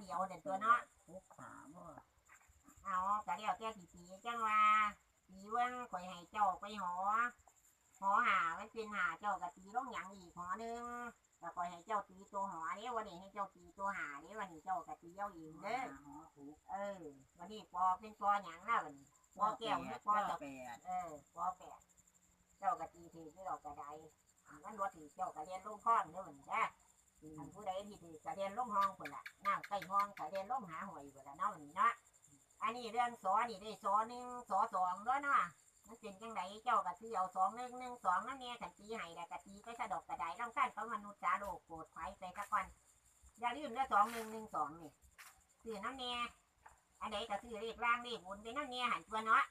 เดียวเด็ดตัวเนาะหกขาบ่เอากะเดียวแก้ตีตีจังว่าตีเว้งข่อยให้เจ้าไปหอหอหามันเป็นหาเจ้ากะตีลงหยังอีกหอหนึงแล้วข่อยให้เจ้าตีตัวหอเด้วันนี้ให้เจ้าตีตัวหาเด้วันนี้เจ้ากะตีเอาเองเด้อหอหกเออ วันนี้ปอเป็นปอหยังนะวันนี้ปอแก้วหรือปอปตะแปดเออปอแปดเจ้ากะตีถือที่เรากระไดอันนั้นว่าถือเจ้ากะเรียนลงห้องเด้อวันนี้จ้ะ อันผู้ใดที่ถือกะเรียนลงห้องคนละน้ำใกล้ห้องกะเรียนลงหาหวยคนละเนาะนนี้เนาะอันนี้เรื่องสอนี่ได้สอหนึ่งสอสองด้วยเนาะมันเป็นจังไดเจ้ากะตีเอาสองหนึ่งหนึ่งสองนั่นเนี่ยกันตีให้แต่กะตีไปสะดอกกระไดร่างกายเขามนุษย์จาโลกโกรธไฟไปสักวันอย่าลืมเด้องสองหนึ่งหนึ่งสองนี่ซื้อน้ำเนี่ยอันใดก็ซื้อเลขล่างเลขบนไปนั่นเนี่ยหันตัวเนาะ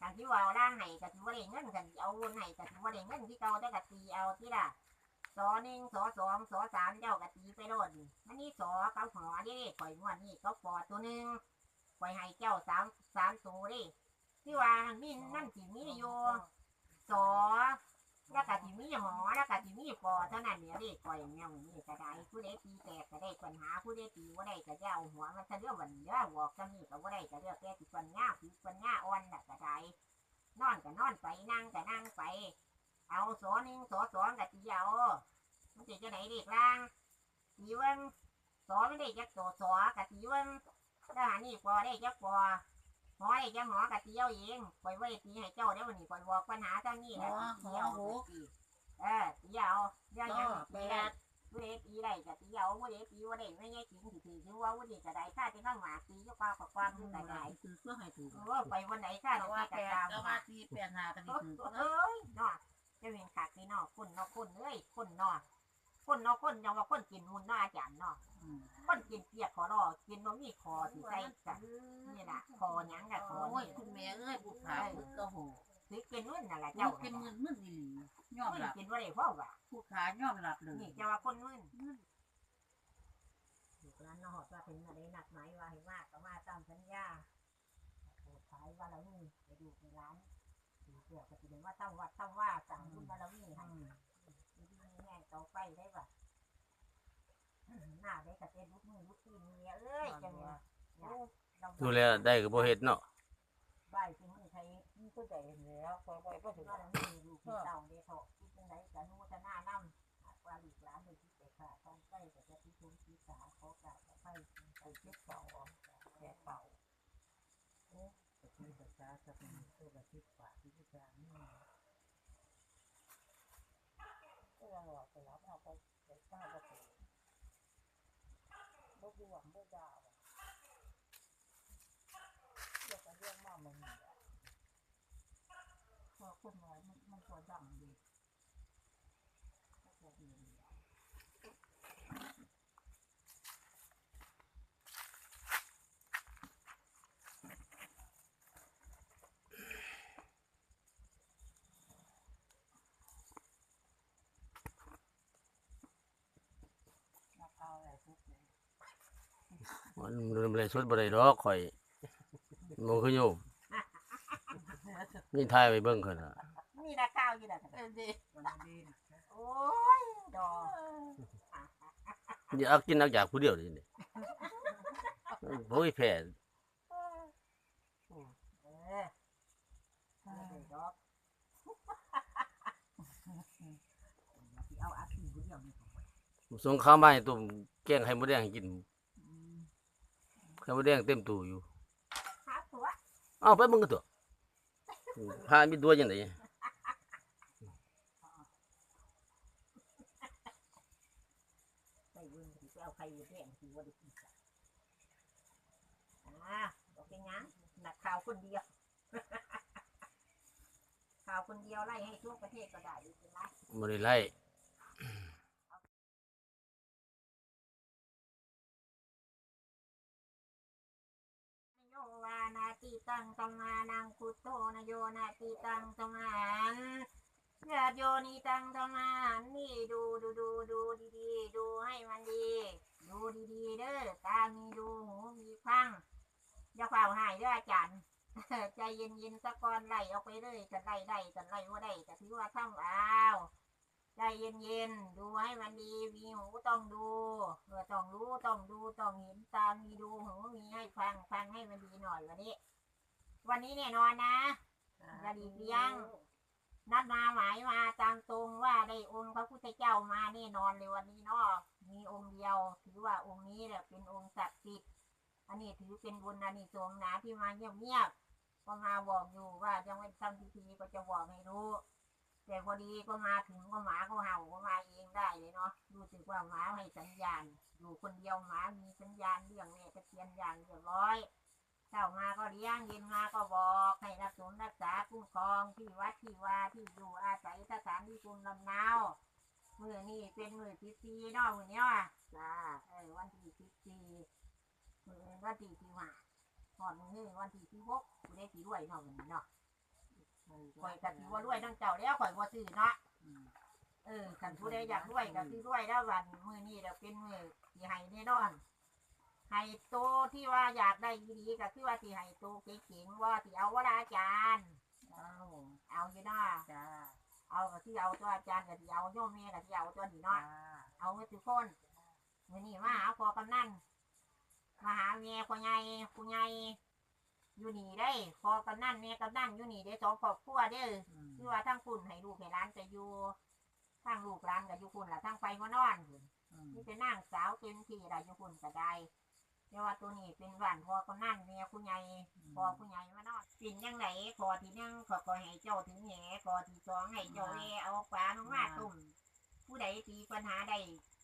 การที่ว่าล่างให้ก็ถือว่าได้เงินกันเอาบนให้ก็ถือว่าได้เงินที่เก่าแต่ก็ตีเอาที่ละ สอหนึ่งสอสองสอสามเจ้าก็ตีไปโลดนี่อันนี้สอเก้าหอเด้ข่อยงวดนี่เขาปอดตัวหนึ่งข่อยให้เจ้าสามสามตัวด้ที่ว่ามีนั่นสิมีอยู่สอแล้วก็สิมีหอแล้วก็สิมีปอเท่านั้นเนี่ยด้ข่อยแนวนี้ก็ได้ผู้ใดตีแตกก็ได้ปัญหาผู้ใดตีว่าได้ก็จะเอาหัวมันจะเรื่องวันเด้อบอกกันนี่ก็ว่าได้ก็เรื่องแก่ที่ปัญญาผิปัญญาอ่อนน่ะก็ได้นอนก็นอนไปนั่งก็นั่งไป เอาสอหนึ่งสอสองก็ตีเอามันจะจะไหนเด็กล่างตีเว้งสอไม่ได้จักตัวสอกะตีเว้งทหารนี่พอได้จักพอหอได้จักหอกะตีเอาเองปล่อยไว้ตีให้เจ้าเดี๋ยววันนี้ปล่อยบอกปัญหาเจ้านี่แหละตีเอาเออตีเอาเรื่องหยังก็ตีแปได้ดผู้ใดตีได้ก็ตีเอาผู้ใดตีว่าได้ไม่ใช่จริงถือถือว่าผู้ใดก็ได้ข้าจะข้างหมาตีก็ความกับความคือแต่ได้คือเพื่อให้ถูกเออไปวันไหนข้าแต่จะว่าไปแปกระดตามแต่ว่าที่แปดหากันนี่คือเอ้ยเนาะ จะเป็นขากที่นอกคนนอกคนเอ้ยคนนอกคนนอกคนยังว่าคนกินมุนเนาะอาจารย์เนาะคนกินเปียกขอรอกินนมมีคอที่ใส่กันนี่น่ะคอหยังกับคอโอ้ยนี่คุณแม่เอ้ยบุกขาบึกกระโหถือเป็นนุ่นน่ะแหละเจ้าเจ้าเป็นน่ะเงินมึนอีหลียอมคนรับกินว่าได้เพราะว่าผู้ขายอมรับเลยนี่จะว่าคนมึนลูกหลานเนาะว่าถึงอะไรหนักหมายว่าให้มากก็มาตามสัญญาโอ้ขายว่าเรานี่ไปดูในร้านถือ เปลือกก็จะเป็นว่าต้องวัดต้องว่าสั่งคุณว่าเรานี่ให้ดีๆแง่ต่อไปได้ป่ะหน้าได้กระเต็นลุกมือลุกตีนเมียเอ้ยจังเนี่ยเราดูแลได้ก็บ่เฮ็ดเนาะบ่ายถึงมือใครมีผู้ใดเห็นแล้วพอไปก็ถึงว่าเรามีลูกมีเต่าเด้เถาะที่จังไหนกันนู้จะหน้าน้ำว่าลูกหลานโดยที่ไปขาต้องใกล้กับจะที่ทุนที่สาเขากะจะให้ไปเช็ดเป่าออกแก่เป่า ในภาษาจะเป็นตัวแบบที่ปากที่จางนี่ก็ยังหลอกไปรับเอาไปไปสร้างประตูบกดวงบกดาวเรื่องกันเรื่องมากมันหนี่พอคนน้อยมันมันตัวดำดี เอาอะไรทุกเลย มันมันบ่ได้สดบ่ได้ดอกข่อยมันคือโยมนี่ทายไปเบิ่งคั่นน่ะนี่นะข้าวอยู่นะเอ้ยดีวันนี้โอ้ยดอกอย่าเอากินนักอยากผู้เดียวนี่บ่มีแพ้เออดอกเอาอาคีบุเดียวนี่สงครามมาให้ต้มแกงไข่มดแดงให้กิน ไข่มดแดงเต็มตู้อยู่หาตัวเอาไปเบิ่งกันตัวพามีตัวจังได๋ใส่เงินที่เอาใครอยู่แท่งที่ว่าได้กินกันอ่าบอกเป็นยังนักข่าวคนเดียวข่าวคนเดียวไล่ให้ทั่วประเทศก็ได้อยู่เป็นไรบ่ได้ไล่ ติตังตมานังพุทโธนโยนาติตังตมานญาติโยนิตังตมานนี่ดูดูดูดูดีๆดูให้มันดี ดูดีๆเด้อตามีดูหูมีฟังอย่าเฝ้าหายเด้ออาจารย์ใจเย็นๆสะกอนไล่ออกไปเลยกันไล่ได้กันไล่ว่าได้ก็ถือว่าทำเอาใจใจเย็นๆดูให้มันดีมีหูต้องดูเออต้องรู้ต้องดูต้องเห็นตามีดูหูมีให้ฟังฟังให้มันดีหน่อยวันนี้ วันนี้แน่นอนนะ อย่าดีเลี้ยง นัดมาหมายมาตามตรงว่าได้องค์พระพุทธเจ้ามาแน่นอนเลยวันนี้เนาะมีองค์เดียว ถือว่าองค์นี้แหละเป็นองค์ศักดิ์สิทธิ์อันนี้ถือเป็นบุญอานิสงส์นะที่มาเงียบๆก็มาบอกอยู่ว่ายังไม่ทำพิธีก็จะบอกให้รู้ แต่พอดีก็มาถึงก็หมาก็เห่าก็มาเองได้เลยเนาะรู้สึกว่าหมาให้สัญญาณอยู่คนเดียวหมามีสัญญาณเรื่องแม่ตะเคียนอย่างเรียบร้อย เช้ามาก็เลี้ยงเย็นมาก็บอกให้รักษารักษาคุ้มครองที่วัดที่วาที่อยู่อาศัยสถานที่ภูมิลำเนามือนี่เป็นมือที่สี่เนาะมือเนี้ยว่ะจ้าเออวันที่สิบสี่มือวันที่ที่ห้าก่อนมือนี่วันที่ที่หกกูได้สีรวยเนาะมือนี้เนาะข่อยกับสีว่ารวยทั้งเจ้าแล้วข่อยว่าซื้อเนาะเออขันผู้ใดอยากรวยก็คือรวยแล้ววันมือนี้เราเป็นมือที่ให้แน่นอน ให้โตที่ว่าอยากได้ดีๆก็คือว่าที่ให้โตเก่งๆว่าที่เอาว่าอาจารย์ เอาเอาอยู่เนาะจ้าเอาก็ที่เอาตัวอาจารย์ก็ที่เอาโยมแม่ก็ที่เอาตัวนี้จ้าเนาะเอาไว้ทุกคนมือนี้มาหาพอกำนันมาหาแม่พ่อใหญ่ผู้ใหญ่อยู่นี่ได้พอกำนันแม่กำนันอยู่นี่ได้สองครอบครัวเด้อคือว่าทั้งคุณให้ลูกให้ร้านก็อยู่ทั้งลูกร้านก็อยู่คุณล่ะทั้งไปมานอนพุ่นนี่เป็นนางสาวเต็มที่ละอยู่คุณก็ได้ แต่ว่าตัวนี้เป็นหวานพอกำนันเมียผู้ใหญ่พอผู้ใหญ่มานอนปิ่นยังไหนขอที่หนึ่งขอขอให้เจ้าถึงแหนขอที่สองให้เจ้าแลเอาปลาลงมาตุ่มผู้ใดตีปัญหาใด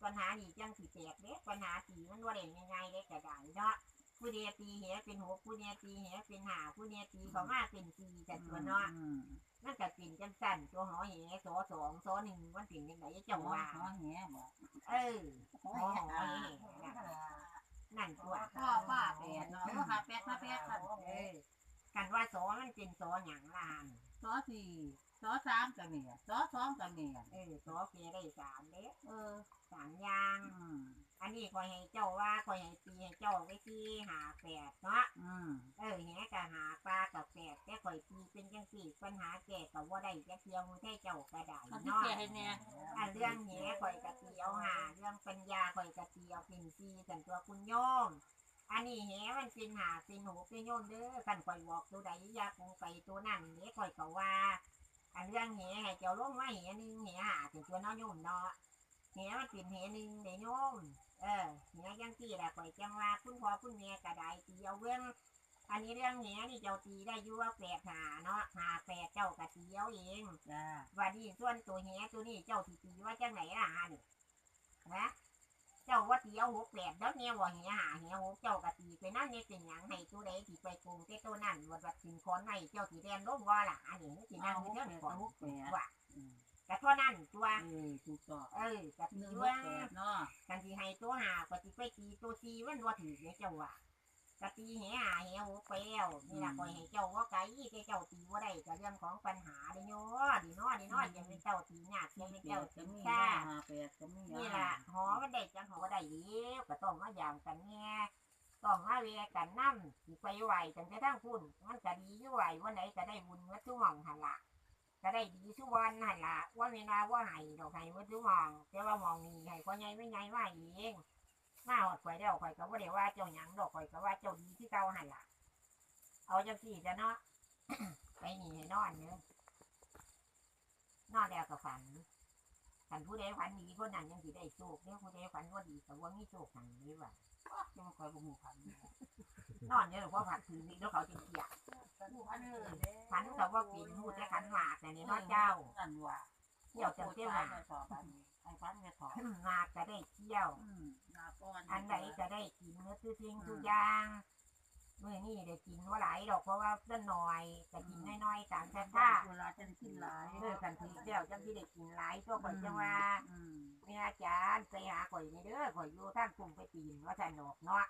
ปัญหานี่จังสิแตกเด้ปัญหาตีมันว่าได้ง่ายๆเด้ก็ได้เนาะผู้เดียตีแหเป็นหกผู้เดียตีแหเป็นห้าผู้เดียตีเขามาเป็นสี่แต่ตัวเนาะมันก็เป็นจังสั่นตัวหอแหสอสองสอหนึ่งมันเป็นยังไงเจ้าว่าหัวแหบ่เออหอหอแห นั่นตัวพ่อป้าแปดเนาะหาแปดมาแปดค่ะเออกันว่าสอมันเป็นสอหยังล่ะซอสี่ซอสามกับเนี่ยซอสองกับเนี่ยเออสอเกได้สามเด้เออสามอย่างอืม อันนี้คอยให้เจ้าว่าคอยให้ตีให้เจ้าไว้ที่หาแปดเนาะอืมเออแหกับหาปลากับแปดแต่คอยตีเป็นจังสี่ปัญหาแก่กับว่าได้จะเทียมมือให้เจ้ากระดาษเขาที่เนาะแกให้เนี่ยอันเรื่องแหข่อยกะตีเอาหาเรื่องปัญญาข่อยกะตีเอาเป็นซีกันตัวคุณโยมอันนี้แหมันเป็นหาเป็นหูเป็นโยมเด้อกันข่อยบอกตัวใดอยากคงไปตัวนั่นเนี้ข่อยก็ว่าอันเรื่องแหให้เจ้าลงไว้แหหนึงแหหาถึงตัวน้อยโยมเนาะแหมันเป็นแหหนึงเด้โยม เออแหยังตีแหละข่อยจังว่าคุณพ่อคุณแม่กระไดตีเอาเรื่องอันนี้เรื่องแหนี่เจ้าตีได้อยู่ว่าแปดหาเนาะหาแปดเจ้ากะตีเอาเองจ้าว่าดีส่วนตัวแหตัวนี้เจ้าสิตีว่าจังไหนล่ะฮะนี่นะเจ้าว่าตีเอาหกแปดแล้วเนี่ยว่าแหหาแหหกเจ้ากะตีไปนั่นเนี่ยเป็นหยังให้ตัวใดที่ไปโกงแต่ตัวนั้นวัดวัดสินคอนให้เจ้าสีแดงลงว่าล่ะอันนี้สินั่งอยู่เท่านี้ก่อนลูกแปดว่าแต่เท่านั้นตัวเออถูกต้องเออกะหตีนึ่งลูว่ากแปดเนาะ กันที่ให้ตัวหากะตีไปตีตัวซีมันว่าถือเนี่ยเจ้าว่ากะตีแหหาแหหกไปแล้วนี่ล่ะคอยให้เจ้าว่าไกแต่เจ้าตีว่าได้ก็เรื่องของปัญหาเลยโยดีเนาะดีเนาะยังไม่เจ้าตีหนักยังไม่แปเจ้าดตีก็มีค่าหาแปดก็มีนี่ล่ะหอมันได้จังหอได้เดียวก็ต้องมาอย่างกันแง่ต้องมาเวกันนั่สิไปไหวจังจะทั้งคุณมันก็ดีอยู่ไหววันไหนก็ได้บุญเมื่อทุกหม่องหันละ ก็ได้ดีทุกวันหันละว่าเวลาว่าให้ดอกให้เมื่อทุกหม่องแต่ว่ามองนี้ให้พ่อใหญ่ไม่ใหญ่ว่าเองมาหอดข่อยเดียวข่อยก็ว่าเดี๋ยวว่าเจ้าหยังดอกข่อยก็ว่าเจ้าดีที่เก่าหันละเอาจังสี่จะเนาะไปหนีให้นอนเนื้อนอนแล้วก็ฝันกันผู้ใดฝันดีคนนั้นยังสิได้โชคเนี่ยผู้ใดฝันว่าดีแต่ว่ามีโชคทางนี้ว่ะ ยังคอยบุกขันนอนเนี่ยหลวงพ่อผัดคืนนี้แล้วเขาจะเกลียดผู้พันเออขันแต่ว่าปีนหูแต่ขันหมากแต่นี่เนาะเจ้าอันว่าเที่ยวจังเที่ยวหมากสอบอันนี้ไอ้พันเนี่ยสอบหมากก็ได้เที่ยวอืมนาป้อนอันไหนก็ได้กินเนื้อทุกสิ่งทุกอย่าง มื่อนี่ได้กินว่าหลายดอกเพราะว่าเส้นหน่อยแต่กินน้อยๆตามแค่ท่าเวลาจะกินหลายเออกันทีเดียวจังที่ได้กินหลายตัวข่อยจังว่าอืมแม่อาจารย์ไปหาข่อยนี่เด้อข่อยอยู่ท่านกลุ่มไปปีนว่าท่านดอกเนาะ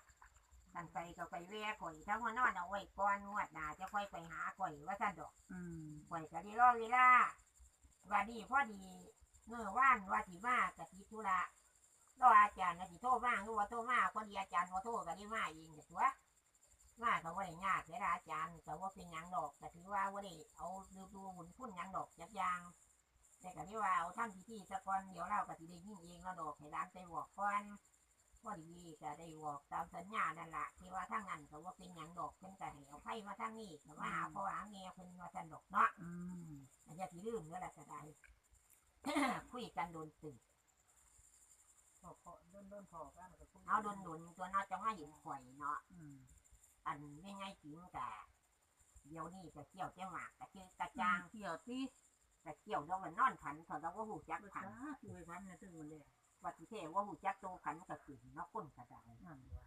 ท่านไปก็ไปแว่ข่อยถ้าว่านอนเอาไว้ก่อนงวดหน้าจะค่อยไปหาข่อยว่าท่านดอกอืมข่อยก็ได้รอเวลาวันนี้พอดีเมื่อว่านว่าสิมากะทิธุระรออาจารย์นะสิโทรมาคือว่าโทรมาคนดีอาจารย์ว่าโทรก็ได้มาเองเด็กวะ มาก็ว่าได้ยากเสียดายอาจารย์ก็ว่าเป็นหยังดอกแต่ถือว่าว่าได้เอาดูดูบุญพุ่นหยังดอกจักอยางแต่ก็ที่ว่าเอาทำพิธีสะก่อนเดี๋ยวเราก็สิได้ยิ่งเองแล้วดอกให้ร้านไปบอกก่อนพอดีก็ได้บอกตามสัญญานั่นล่ะที่ว่าทางนั้นก็ว่าเป็นหยังดอกเพิ่นก็ให้เอาไผมาทางนี้ก็มาหาพ่อหาแม่เพิ่นว่าซั่นดอกเนาะอืมอันนี้ที่ลืมแล้วล่ะก็ได้ คุยกันโดนตื่นพอพอเดินเดินพอกันแล้วก็คุยเอาโดนโดนตัวเนาะจะมาเห็นข่อยเนาะ อืม อันไม่ไงจริงกะเดี๋ยวนี้ก็เกี่ยวเจ้าหมากกะคือกระจาจางงเกี่ยวที่กะเกี่ยวแล้วมันนอนขันเถอะเราว่าหูจักภาขันษาคือไปพันเนี่ยถึงมันเลยวัดที่เทว่าหูจักโตขันก็ขึ้นเนาะคนกระไดนั่นว่ะ